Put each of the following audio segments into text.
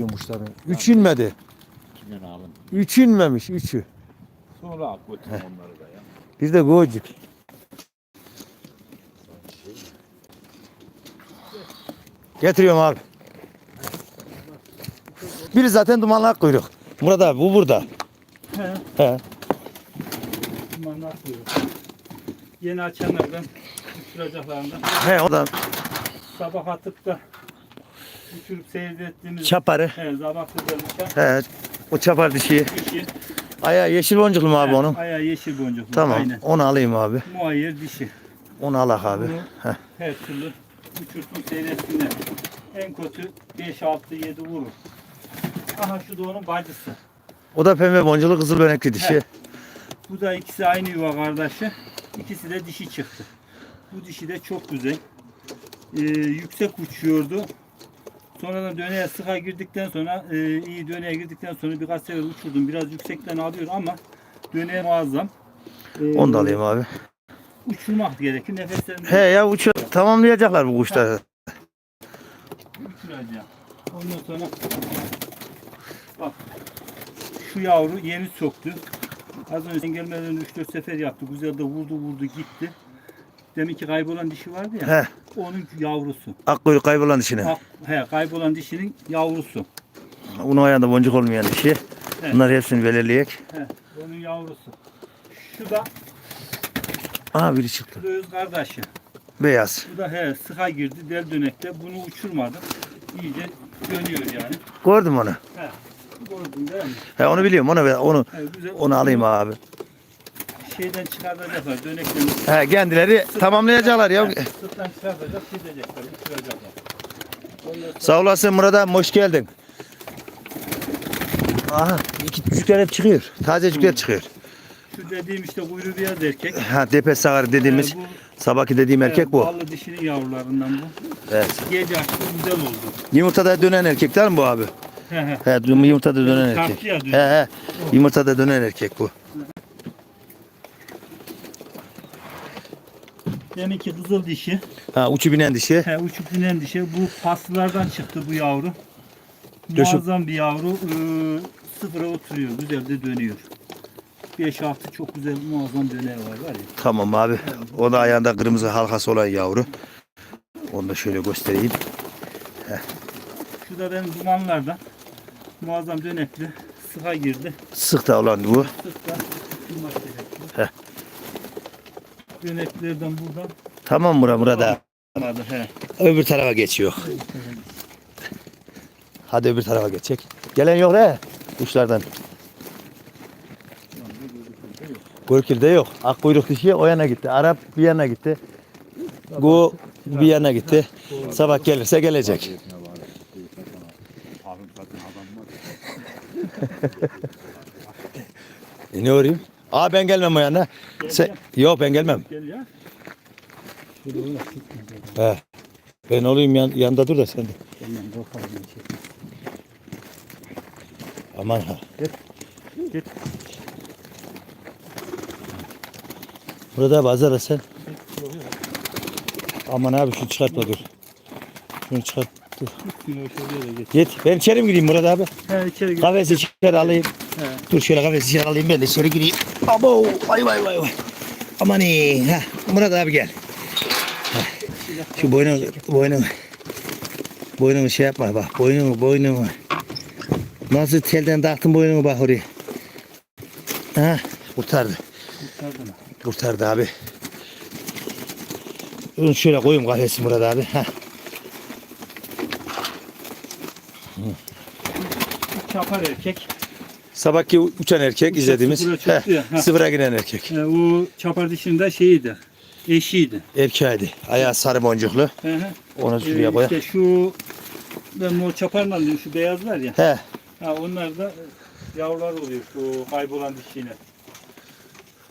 yumuşları. Üç inmedi. İçinden alın. Üç inmemiş. Üçü. Sonra al götür onları da ya. Bir de gocuk. Getiriyorum abi. Biri zaten dumanlı kuyruk. Murat abi bu burada. He. He. Dumanlar koyuyor. Yeni açanlardan uçuracaklarından He oradan sabah atıp da uçurup seyrettiğimiz çaparı. he, zabak kızarmışa He. O çapar dişi. dişi. Ayağı yeşil boncuklu mu abi He, onun? Ayağı yeşil boncuklu. Tamam. Aynen. Onu alayım abi. Muayyer dişi. Onu alak abi. Bunu Heh. her türlü uçursun seyretsinler. En kötü 5, 6, 7 vurur. Aha şu da onun bacısı. O da pembe boncuklu kızıl benekli dişi. He. Bu da ikisi aynı yuva kardeşi. İkisi de dişi çıktı. Bu dişi de çok güzel. Ee, yüksek uçuyordu. Sonradan döneye sıka girdikten sonra e, iyi döneye girdikten sonra birkaç sefer uçurdum. Biraz yüksekten alıyor ama döneye muazzam. Ee, Onu da alayım abi. Uçurmak gerekir. Nefeslerini He ya uçu tamamlayacaklar bu kuşları. uçuracağım. Ondan sonra bak şu yavru yeni soktu. Az önce gelmeden 3-4 sefer yaptı. Güzel de vurdu vurdu gitti. Demin ki kaybolan dişi vardı ya. He. Onun yavrusu. Akkuyruk kaybolan dişine. Bak, he, kaybolan dişinin yavrusu. Onun ayağında boncuk olmayan dişi. He, Bunlar hepsini belirleyek. he, onun yavrusu. Şu da Aha biri çıktı. öz kardeşi. Beyaz. Bu da he, sıka girdi del dönekte. Bunu uçurmadım. İyice dönüyor yani. Gördüm onu. He. Gördün değil mi? He onu biliyorum. Onu onu He, güzel. onu alayım abi. Şeyden çıkartacaklar. Dönekten He kendileri tamamlayacaklar ya. Sırttan çıkartacak, gidecekler, uçuracaklar. Ondan sonra Sağ olasın Murat abi hoş geldin. Aha iki cücükler hep çıkıyor. Taze cücükler çıkıyor. şu dediğim işte kuyruğu beyaz erkek. Ha depes sağır dediğimiz Ee, bu, sabahki dediğim erkek bu. Ballı dişinin yavrularından bu. Evet. Gece açtı güzel oldu. Yumurtada dönen erkek değil mi bu abi? He he. He yumurtada dönen erkek. He he. Yumurtada dönen erkek bu. Deminki kızıl dişi. Ha uçu binen dişi. He, uçup inen dişi. Bu paslardan çıktı bu yavru. Döşüm- Muazzam bir yavru. Ee, sıfıra oturuyor. Güzel de dönüyor. 5-6 çok güzel muazzam döneği var var ya. Tamam abi. O da ayağında kırmızı halkası olan yavru. Onu da şöyle göstereyim. Şu da benim dumanlardan. Muazzam dönekli. Sıka girdi. Sık da olan bu. Gerekli. Heh. Döneklerden buradan Tamam abi. almadı. He. Öbür tarafa geçiyor. Hadi öbür tarafa geçecek. Gelen yok he kuşlardan. Görkür'de yok. Akkuyruk dişi o yana gitti. Arap bir yana gitti. Gu bir yana gitti. Sabah gelirse gelecek. E ne orayım? Aa ben gelmem o yana. Sen, yok ben gelmem. Gel ya. He. Ben olayım yan, yanında dur da sen de. Aman ha. Git. Burada bazara sen. Aman abi şunu çıkartma dur. Şunu çıkart. Dur. Git. Ben içeri mi gireyim Murat abi? He içeri gir. Kafesi içeri alayım. He. Dur şöyle kafesi içeri alayım ben de içeri gireyim. Abo vay vay vay vay. Aman iyi. Ha, Murat abi gel. Şu boynunu boynunu boynunu şey yapma bak boynunu boynunu. Nasıl telden taktın boynunu bak oraya. Ha, kurtardı. Çıkardın mı? Kurtardı abi. Bunu şöyle koyayım kafesi Murat abi. Ha. Çapar erkek. Sabahki uçan erkek izlediğimiz. sıfıra çıktı ya, sıfıra giren erkek. He, o çapar dişinde şeyiydi. Eşiydi. Erkeğiydi. Ayağı sarı boncuklu. He he. Onu şuraya Ee, koyalım. işte şu ben o çaparla diyorum şu beyaz var ya. He. Ha onlar da e, yavrular oluyor şu kaybolan dişiyle.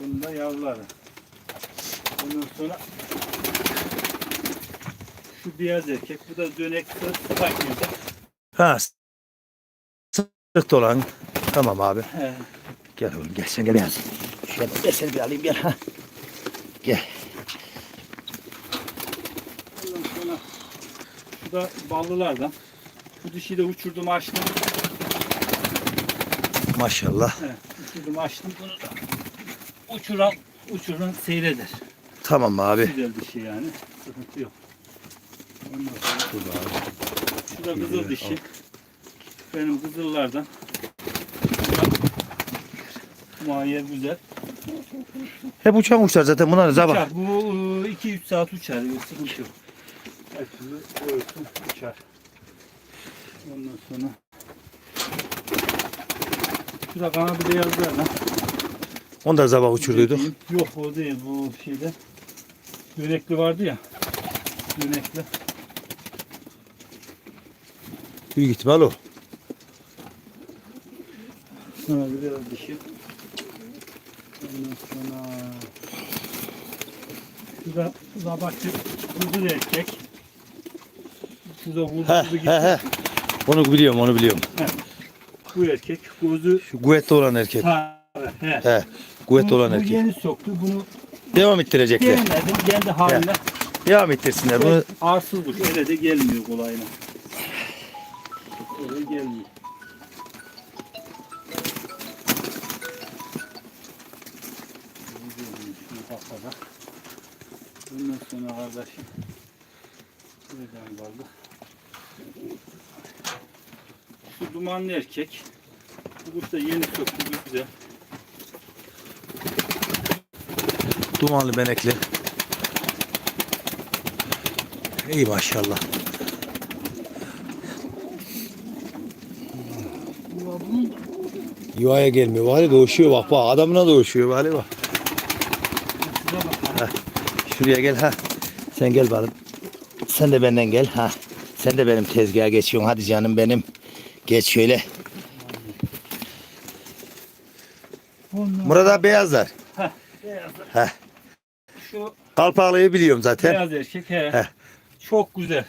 Onun da yavruları. Ondan sonra şu beyaz erkek bu da dönek girdi. Ha. Sırt olan. Tamam abi. He. Gel oğlum gel sen gel biraz. Şöyle ben seni bir alayım gel ha. Gel. Ondan sonra şu da ballılardan. Bu dişi de uçurdum açtım. Maşallah. He, uçurdum açtım. Bunu da uçuran, uçuran seyreder. Tamam abi. Güzel dişi yani. Sıkıntı yok. Ondan sonra şu da kızıl dişi. Benim kızıllardan. Muayyer güzel. Hep uçan kuşlar zaten bunlar zabah. Uçar. Bu 2-3 saat uçar. Sıkıntı yok. Her türlü ölsün uçar. Ondan sonra Şurada kanadı beyazlar lan. Onu da zabah uçurduyduk. Yok o değil bu şeyde. Yönekli vardı ya. Yönekli. Büyük ihtimal o. Bir biraz dişi. Ondan sonra Şurada zabakçı kuzu erkek. Şurada kuzu He. Onu biliyorum onu biliyorum. Bu erkek kuzu Şu kuvvetli olan erkek. sarı. He. He. Kuvvetli olan bu erkek. yeni soktu. Bunu Devam ettirecekler. gelmedim. Kendi haline. Devam ettirsinler bunu. Arsız kuş. Öyle de gelmiyor kolayına. Öyle gelmiyor. Bakalım. Bundan sonra kardeşim. Buradan kaldı. Şu dumanlı erkek. Bu kuş da yeni söktü güzel. Dumanlı benekli. İyi maşallah. Yuvaya gelmiyor. Vali doğuşuyor bak bak. Adamına doğuşuyor vali bak. Şuraya gel ha. Sen gel bakalım. Sen de benden gel ha. Sen de benim tezgaha geçiyorsun. Hadi canım benim. Geç şöyle. Abi beyazlar. Heh, beyazlar. Heh. Şu Kalpaklıyı biliyorum zaten. beyaz erkek he. Heh. Çok güzel.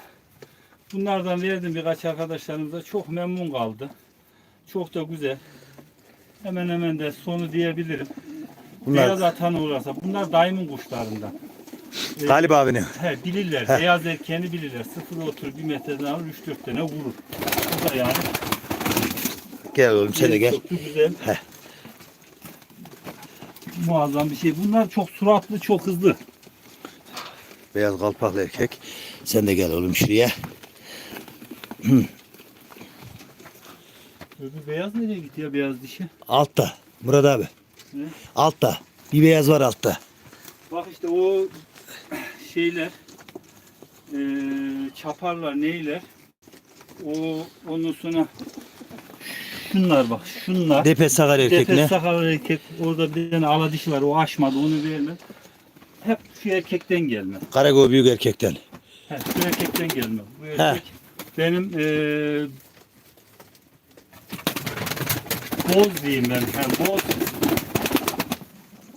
Bunlardan verdim birkaç arkadaşlarımıza. Çok memnun kaldı. Çok da güzel. Hemen hemen de sonu diyebilirim. Bunlar Beyaz atan uğrasa. Bunlar daimin kuşlarından. Ee, Galip abinin. He, bilirler. Heh. Beyaz erkeğini bilirler. Sıfır otur bir metreden alır 3-4 tane vurur. Bu da yani. Gel oğlum sen de gel. Çok güzel. Heh. Muazzam bir şey. Bunlar çok suratlı, çok hızlı. Beyaz kalpaklı erkek. Sen de gel oğlum şuraya. Öbür beyaz nereye gitti ya beyaz dişi? Altta. Murat abi. Ne? Altta. Bir beyaz var altta. Bak işte o şeyler eee, çaparlar neyler. O ondan sonra şunlar bak şunlar. Depe sakar erkek Defes ne? sakal erkek orada bir tane ala dişi var o aşmadı onu vermez. Hep şu erkekten gelme Karago büyük erkekten. He, şu erkekten gelme bu erkek benim eee boz diyeyim ben yani boz.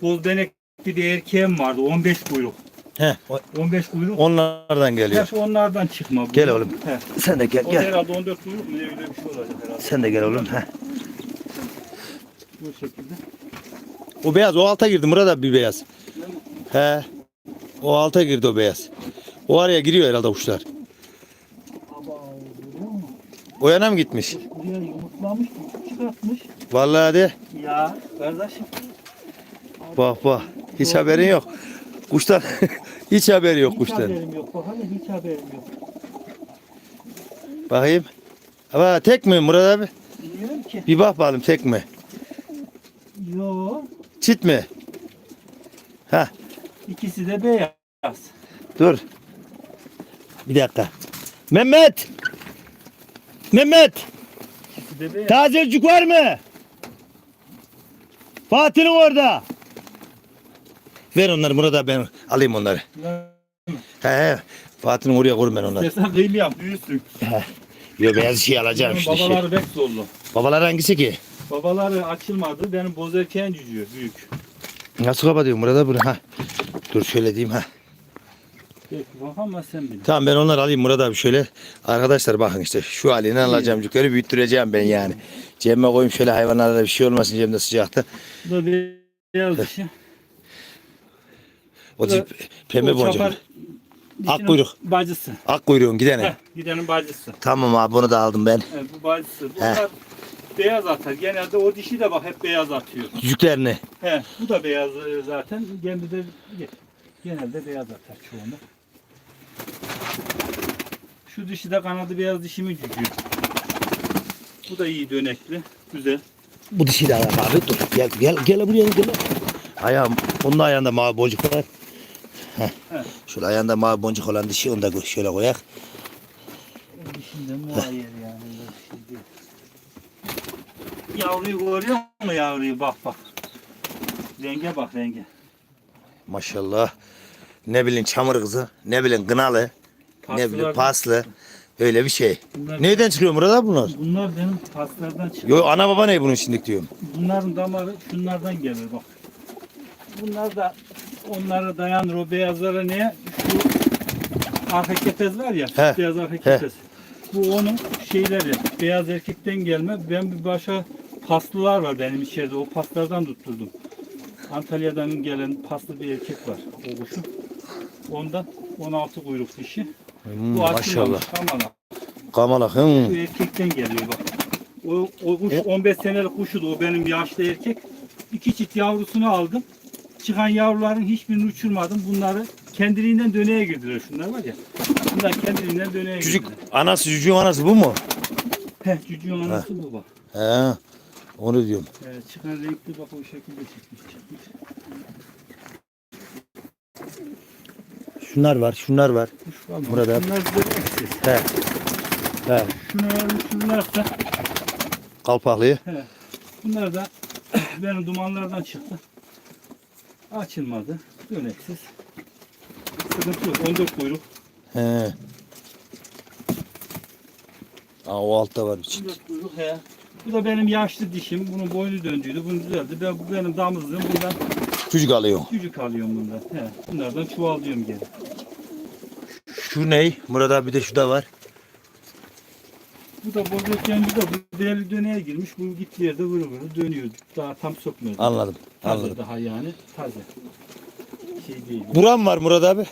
Boz benek bir erkeğim vardı 15 kuyruk He. o- 15 kuyruk Onlardan geliyor. Hep onlardan çıkma. bu. Gel oğlum. He. Sen de gel O gel. herhalde 14 kuyruk mu ne öyle bir şey olacak herhalde. Sen de gel oğlum. He. Bu şekilde. O beyaz o alta girdi Murat abi bir beyaz. He. O alta girdi o beyaz. O araya giriyor herhalde kuşlar. O yana mı gitmiş? Buraya yumurtlamış, çıkartmış. Vallahi de. Ya kardeşim. Bak bak. Hiç haberin yok. Kuşlar hiç haberi yok Hiç kuşların. haberim yok. Bak hani hiç haberim yok. Bakayım. Ama tek mi Murat abi? Bilmiyorum ki. Bir bak bakalım tek mi? Yo. Çit mi? Ha İkisi de beyaz. dur. Bir dakika. Mehmet. Mehmet. İkisi de beyaz. Tazecik var mı? Fatih'in orada. Ver onları Murat abi ben alayım onları. He he. Fatih'in oraya koyayım ben onları. Sen kıymıyorum, büyüsün. Yo beyaz şey alacağım Benim işte. Şey. babaları pek zorlu. Babalar hangisi ki? Babaları açılmadı. Benim boz erkeğin cücüğü büyük. Nasıl kapatıyor Murat abi bunu? Ha. Dur şöyle diyeyim ha. Peki bak ama sen bilin. Tamam ben onları alayım Murat abi şöyle. Arkadaşlar bakın işte şu halini alacağım. Yukarı büyüttüreceğim ben yani. Cebime koyayım şöyle hayvanlara da bir şey olmasın cebimde sıcakta. Bu da beyaz dişi. O tip pembe O boncuk. çapar Dişinin Ak kuyruk. Bacısı. Ak kuyruğun gidene. Heh, gidenin bacısı. Tamam abi bunu da aldım ben. Evet, bu bacısı. Bunlar beyaz atar. Genelde o dişi de bak hep beyaz atıyor. Yüzüklerini. He, bu da beyaz e, zaten. Kendi de genelde beyaz atar çoğunu. Şu dişi de kanadı beyaz dişimin cücüğü. Bu da iyi dönekli. Güzel. Bu dişi de alalım abi. Dur gel gel gel buraya gel. Ayağım, onun ayağında mavi boncuk var. Heh. He. Şöyle ayağında mavi boncuk olan dişi onu da şöyle koyak. Dişinde muayyer yani. değil. Yavruyu görüyor musun yavruyu? Bak bak. Renge bak renge. Maşallah. Ne bileyim çamur kızı, ne bileyim kınalı, ne bileyim Paslılar- paslı. Öyle bir şey. Bunlar, Nereden çıkıyor Murat abi bunlar? bunlar benim paslardan çıkıyor. Yo ana baba ne bunun şimdilik diyorum. Bunların damarı şunlardan gelir bak. Bunlar da onlara dayanır o beyazlara neye? Şu arka kepez var ya, He. beyaz arka kepez. Bu onun şeyleri, beyaz erkekten gelme. Ben bir başka paslılar var benim içeride. O paslardan tutturdum. Antalya'dan gelen paslı bir erkek var o kuşun. Ondan 16 kuyruk dişi. Hmm, Bu maşallah. kamala. Kamalak. Bu Hı. erkekten geliyor bak. O, o kuş E? 15 senelik kuşu da o benim yaşlı erkek. İki çift yavrusunu aldım. Çıkan yavruların hiçbirini uçurmadım. Bunları kendiliğinden döneye girdiler şunlar var ya. Bunlar kendiliğinden döneye Çocuk girdiler. anası cücüğün anası bu mu? Heh cücüğün anası bu bak. He. Onu diyorum. Ee, çıkan renkli bak o şekilde çıkmış çıkmış. Şunlar var, şunlar var. Kuş var mı? Burada. Bunlar döneksiz. He. He. Şunu eğer uçururlarsa Kalpaklıyı. he, bunlar da benim dumanlardan çıktı. Açılmadı. Döneksiz. Sıkıntı yok. 14 kuyruk. He. Aa, o altta var bir çift. 14 kuyruk he. Bu da benim yaşlı dişim. Bunun boynu döndüydü. Bunu düzeldi. Ben, bu benim damızlığım. Bundan Çocuk alıyor. cücük alıyorum bundan. He. Bunlardan çuvallıyorum geri. Şu ney? Murat abi bir de şu da var. Bu da bozuk kendi de bu değerli döneye girmiş. Bu gittiği yerde vırı vırı dönüyor. Daha tam sokmadı. Anladım. Taze Anladım. daha yani. Taze. Şey değil. Buram var Murat abi.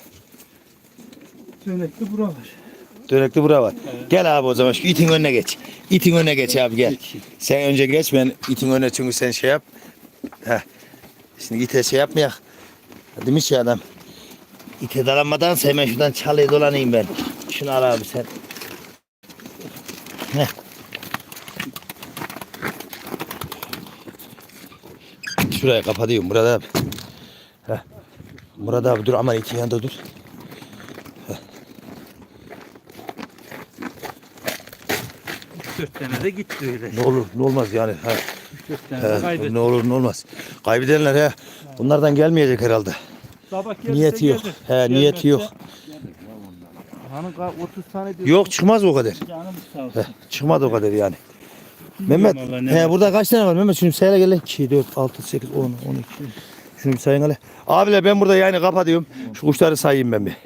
Dönekli bura var. Dönekli bura var. Evet. Gel abi o zaman şu itin önüne geç. İtin önüne geç abi gel. Sen önce geç ben itin önüne çünkü sen şey yap. Heh. Şimdi ite şey yapmayak. Demiş ya adam. İte dalanmadan hemen şuradan çalıya dolanayım ben. Şunu al abi sen. Şuraya kapatıyorum Murat abi. Heh. Murat abi dur aman itin yanında dur. Dört tane de gitti öyle. Ne olur ne olmaz yani. Ha. Dört tane de He, ne olur ne olmaz. Kaybedenler he. Bunlardan gelmeyecek herhalde. Sabah gelirse Niyeti yok. gelir. He niyeti Gelmezse yok. Hanım 30 tane diyor. Yok çıkmaz o kadar. Canım sağ olsun. He, çıkmadı o kadar yani. Mehmet, vallahi ne he var. burada kaç tane var Mehmet? Şunu sayla gel. 2, 4, 6, 8, 10, 12. Şunu bir sayın hele. Abiler ben burada yayını kapatıyorum. Şu kuşları sayayım ben bir.